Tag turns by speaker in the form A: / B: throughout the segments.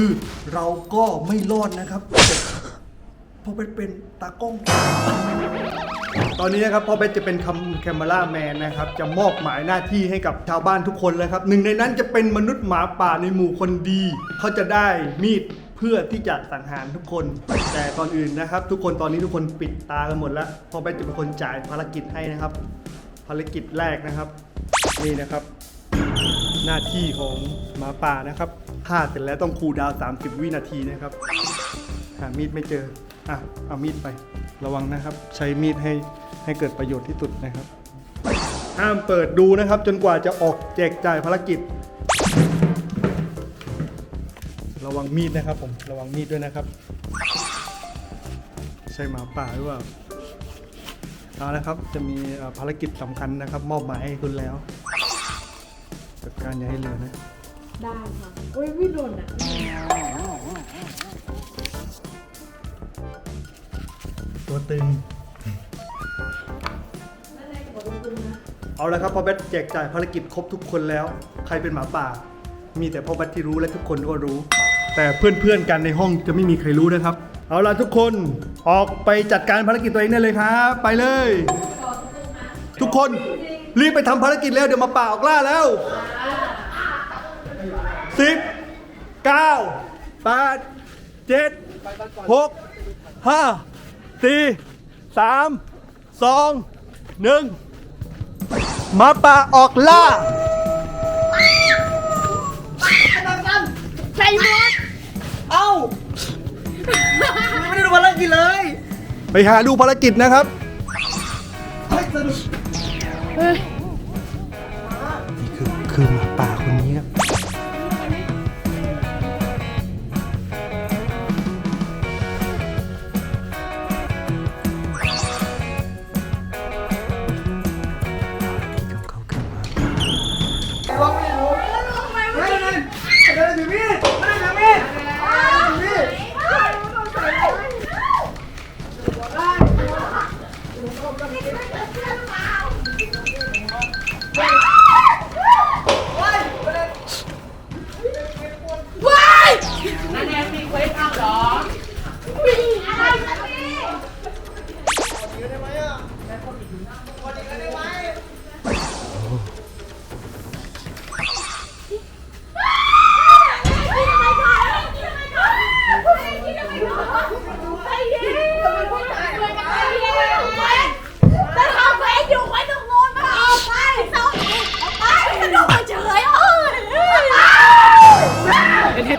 A: คือเราก็ไม่รอดนะครับเพราะเป็นเป็นตากล้อง ตอนนี้นะครับพ่อเบสจะเป็นคำแคมเมราแมนนะครับ จะมอบหมายหน้าที่ให้กับชาวบ้านทุกคนเลยครับ หนึ่งในนั้นจะเป็นมนุษย์หมาป่าในหมู่คนดี เขาจะได้มีดเพื่อที่จะสังหารทุกคน แต่ก่อนอื่นนะครับ ทุกคนตอนนี้ทุกคนปิดตากันหมดแล้วพ่อเบสจะเป็นคนจ่ายภารกิจให้นะครับ ภารกิจแรกนะครับ นี่นะครับ หน้าที่ของหมาป่านะครับ ฆ่าเสร็จแล้วต้องคูลดาวน์30 วินาทีนะครับ หามีดไม่เจอ อะ เอามีดไประวังนะครับ ใช้มีดให้ให้เกิดประโยชน์ที่สุดนะครับ ห้ามเปิดดูนะครับ จนกว่าจะออกแจกจ่ายภารกิจ ระวังมีดนะครับผม ระวังมีดด้วยนะครับ ใช่หมาป่าหรือเปล่าเอาละครับ จะมีภารกิจสำคัญนะครับ มอบหมายให้คุณแล้วจัดการอย่าให้เหลือนะ
B: ได้ค่ะอุ้ยไม่โดนอะ
A: ตัวตึง
B: นั่นแหละกับตัวตึงนะ
A: เอาละครับพอแบทแจกจ่ายภารกิจครบทุกคนแล้ว ใครเป็นหมาป่า มีแต่พ่อแบทที่รู้และทุกคนก็รู้ แต่เพื่อนๆกันในห้องจะไม่มีใครรู้นะครับ เอาละทุกคนออกไปจัดการภารกิจตัวเองได้เลยครับ ไปเลย ทุกคนรีบไปทำภารกิจแล้วเดี๋ยวหมาป่าออกล่าแล้ว สิบเก้าแปดเจ็ดหกห้าสี่สามสองหนึ่งหมาป่าออกล่า
B: ใส่หมด
A: เอ้าไม่ได้ดูภารกิจเลยไปหาดูภารกิจนะครับ เฮ้ยสนุกนี่คือคือหมาป่า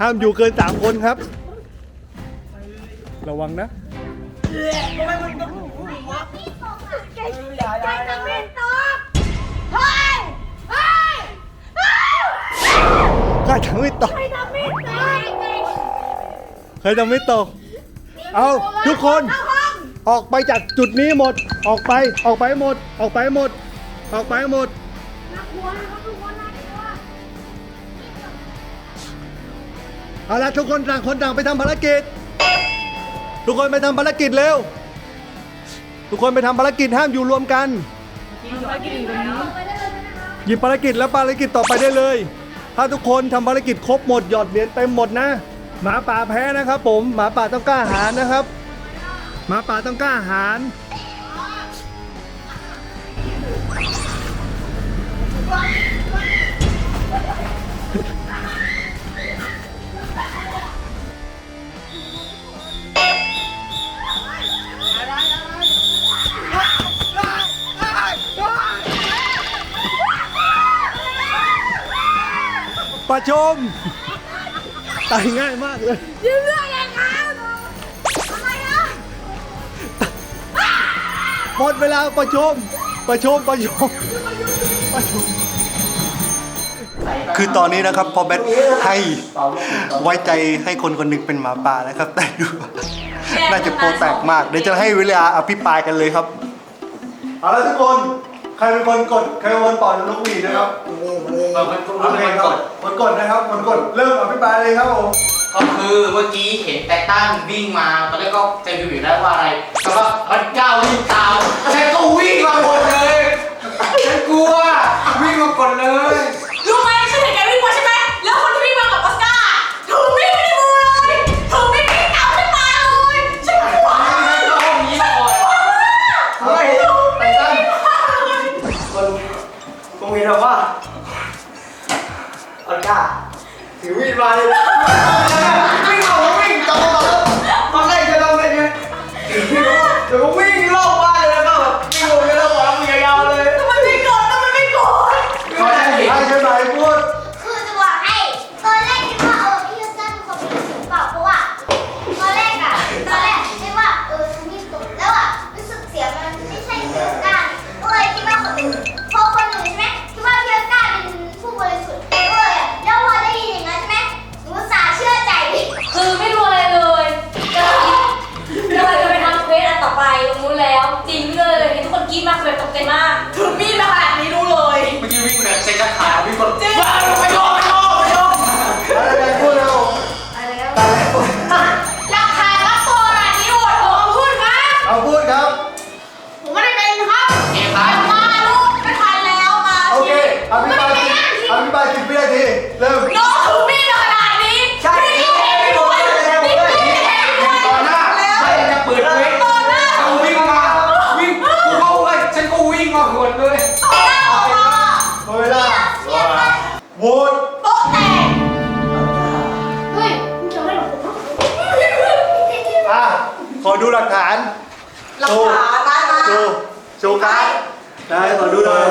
C: ห้า
A: มอยู่เกินสามคนครับ ระวังนะ
D: ใจจจะไม่ตกเฮ้ยเฮ้ยเฮ้ย
A: ใครทำไม่ตก
D: ใจจะไม่ตก
A: ใครทำไม่ตก เอาทุกคนออกไปจากจุดนี้หมด ออกไป ออกไปหมด ออกไปหมด ออกไปหมด
D: น่ากลัวนะครับทุกคน
A: เอาละทุกคนต่างคนต่างไปทำภารกิจ ทุกคนไปทำภารกิจเร็ว ทุกคนไปทำภารกิจห้ามอยู่รวมกัน หยิบภารกิจแล้วภารกิจต่อไปได้เลย ถ้าทุกคนทำภารกิจครบหมดหยอดเหรียญเต็มหมดนะ หมาป่าแพ้นะครับผม หมาป่าต้องกล้าหาญนะครับ หมาป่าต้องกล้าหาญ ประชม ตายง่ายมากเลย
D: ยืมเรื่องเลยครับอะไรอะ
A: หมดเวลาประชมประชมประชมปลาชม คือตอนนี้นะครับพอแบทให้ไว้ใจให้คนคนหนึ่งเป็นหมาป่านะครับ แต่ดูน่าจะโปรแตกมาก เดี๋ยวจะให้เวลาอภิปรายกันเลยครับ เอาละทุกคน ใครเป็นคนกดใครเป็นคนปล่อยลูกหวีดนะครับ
E: มัองผมเน
A: ครู้เป็
E: นกด
A: คนกดนะครับมันกดเริ่มอภิปรายเลยครับผม
E: ก็คือเมื่อกี้เห็นแต่ตั้งวิ่งมาตอนแรกก็ใจวิวอยู่แล้วว่าอะไรแต่ว่ามันก้าววิ่งตามแต่ก็วิ่งมาหมดเลยฉันกลัววิ่งมา
D: หมดเลย
A: พูด
F: โป๊ะแตกเฮ้ยมึ
D: งจะ
G: ให้
D: ห
E: ร
D: อ
F: ผม
A: อะขอดูหลักฐาน
D: หลักฐานนะ
A: ชูชูครับได้ขอดู
D: เล
E: ย